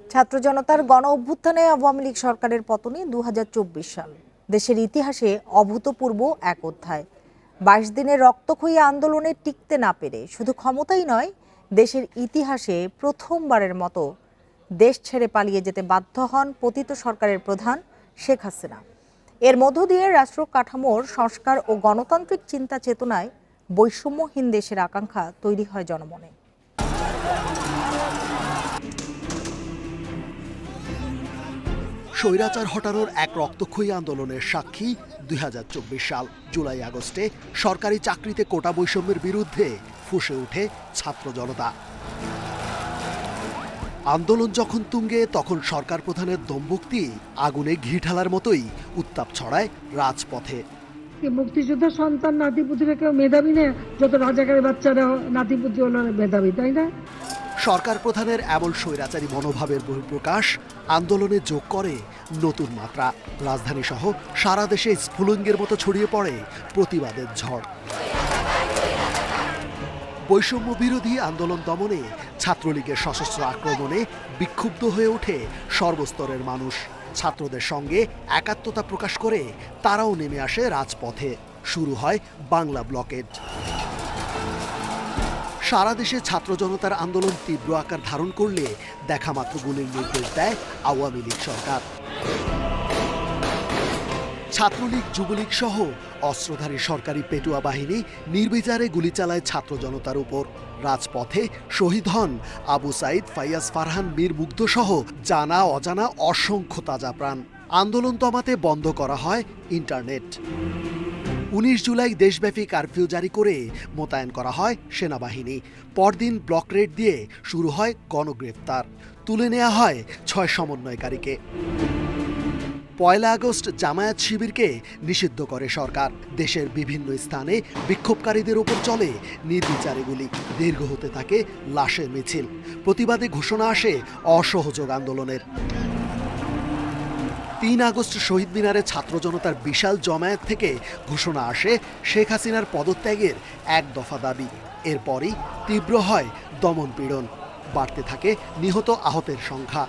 ছাত্র জনতার গণ অভ্যুত্থানে আওয়ামী লীগ সরকারের পতনে দু সাল। দেশের ইতিহাসে অভূতপূর্ব এক অধ্যায়। বাইশ দিনের রক্তক্ষয়ী আন্দোলনে টিকতে না পেরে শুধু ক্ষমতাই নয়, দেশের ইতিহাসে প্রথমবারের মতো দেশ ছেড়ে পালিয়ে যেতে বাধ্য হন পতিত সরকারের প্রধান শেখ হাসিনা। এর মধ্য দিয়ে রাষ্ট্র কাঠামোর সংস্কার ও গণতান্ত্রিক চিন্তা চেতনায় বৈষম্যহীন দেশের আকাঙ্ক্ষা তৈরি হয় জনমনে। স্বৈরাচার হটানোর এক রক্তক্ষয়ী আন্দোলনের সাক্ষী দুই হাজার চব্বিশ সাল, জুলাই আগস্টে সরকারি চাকরিতে কোটা বৈষম্যের বিরুদ্ধে ফুসে ওঠে ছাত্র জনতা। আন্দোলন যখন তুঙ্গে, তখন সরকার প্রধানের দম্ভুক্তি আগুনে ঘি ঢালার মতোই উত্তাপ ছড়ায় রাজপথে। মুক্তিযোদ্ধা সন্তান নাতিপুতিরা কেউ মেধাবী না, যত রাজাকারের বাচ্চারা নাতিপুতি হলো মেধাবী, তাই না? সরকার প্রধানের এমন স্বৈরাচারী মনোভাবের বহিঃপ্রকাশ আন্দোলনে যোগ করে নতুন মাত্রা। রাজধানী সহ সারা দেশে স্ফুলিঙ্গের মতো ছড়িয়ে পড়ে প্রতিবাদের ঝড়। বৈষম্য বিরোধী আন্দোলন দমনে ছাত্রলীগের সশস্ত্র আক্রমণে বিক্ষুব্ধ হয়ে ওঠে সর্বস্তরের মানুষ। ছাত্রদের সঙ্গে একাত্মতা প্রকাশ করে তারাও নেমে আসে রাজপথে। শুরু হয় বাংলা ব্লকেড সারা দেশে ছাত্র জনতার আন্দোলন তীব্র আকার ধারণ করলে দেখা মাত্র গুলির নির্দেশ দেয় আওয়ামী লীগ সরকার। ছাত্রলীগ, যুবলীগ সহ অস্ত্রধারী সরকারি পেটুয়া বাহিনী নির্বিচারে গুলি চালায় ছাত্র জনতার উপর। রাজপথে শহীদ হন আবু সাইদ, ফাইয়াজ ফারহান, মীর মুগ্ধ সহ জানা অজানা অসংখ্য তাজা প্রাণ। আন্দোলন দমাতে বন্ধ করা হয় ইন্টারনেট। উনিশ জুলাই দেশব্যাপী কারফিউ জারি করে মোতায়েন করা হয় সেনাবাহিনী। পরদিন ব্লক রেড দিয়ে শুরু হয় গণগ্রেফতার। তুলে নেওয়া হয় ছয় সমন্বয়কারীকে। পয়লা আগস্ট জামায়াত শিবিরকে নিষিদ্ধ করে সরকার। দেশের বিভিন্ন স্থানে বিক্ষোভকারীদের ওপর চলে নির্বিচারে গুলি। দীর্ঘ হতে থাকে লাশের মিছিল। প্রতিবাদে ঘোষণা আসে অসহযোগ আন্দোলনের। তিন আগস্ট শহীদ মিনারে ছাত্র জনতার বিশাল জমায়েত থেকে ঘোষণা আসে শেখ হাসিনার পদত্যাগের এক দফা দাবি। এরপরই তীব্র হয় দমন পীড়ন। বাড়তে থাকে নিহত আহতের সংখ্যা।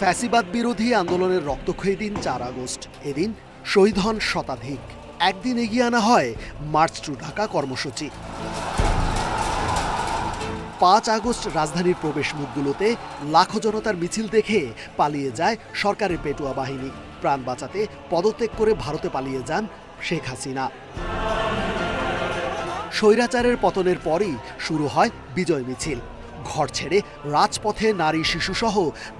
ফ্যাসিবাদ বিরোধী আন্দোলনের রক্তক্ষয়ী দিন চার আগস্ট। এদিন শহীদ হন শতাধিক। একদিন এগিয়ে আনা হয় মার্চ টু ঢাকা কর্মসূচি। পাঁচ আগস্ট রাজধানীর প্রবেশ মুখগুলোতে লাখো জনতার মিছিল দেখে পালিয়ে যায় সরকারের পেটুয়া বাহিনী। প্রাণ বাঁচাতে পদত্যাগ করে ভারতে পালিয়ে যান শেখ হাসিনা। স্বৈরাচারের পতনের পরই শুরু হয় বিজয় মিছিল। ঘর ছেড়ে রাজপথে নারী শিশুসহ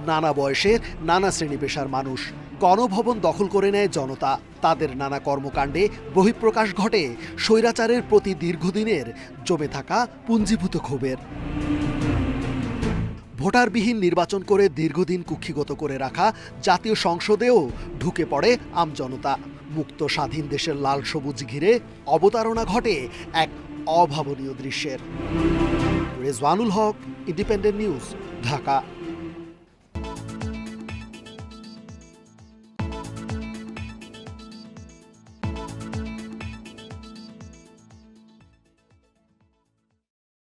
নানা বয়সের নানা শ্রেণি পেশার মানুষ গণভবন দখল করে নেয় জনতা। তাদের নানা কর্মকাণ্ডে বহিঃপ্রকাশ ঘটে স্বৈরাচারের প্রতি দীর্ঘদিনের জমে থাকা পুঞ্জীভূত ক্ষোভের। ভোটারবিহীন নির্বাচন করে দীর্ঘদিন কুক্ষিগত করে রাখা জাতীয় সংসদেও ঢুকে পড়ে আমজনতা মুক্ত স্বাধীন দেশের লাল সবুজ ঘিরে অবতারণা ঘটে এক অভাবনীয় দৃশ্যের। Rezwanul Haque independent news Dhaka.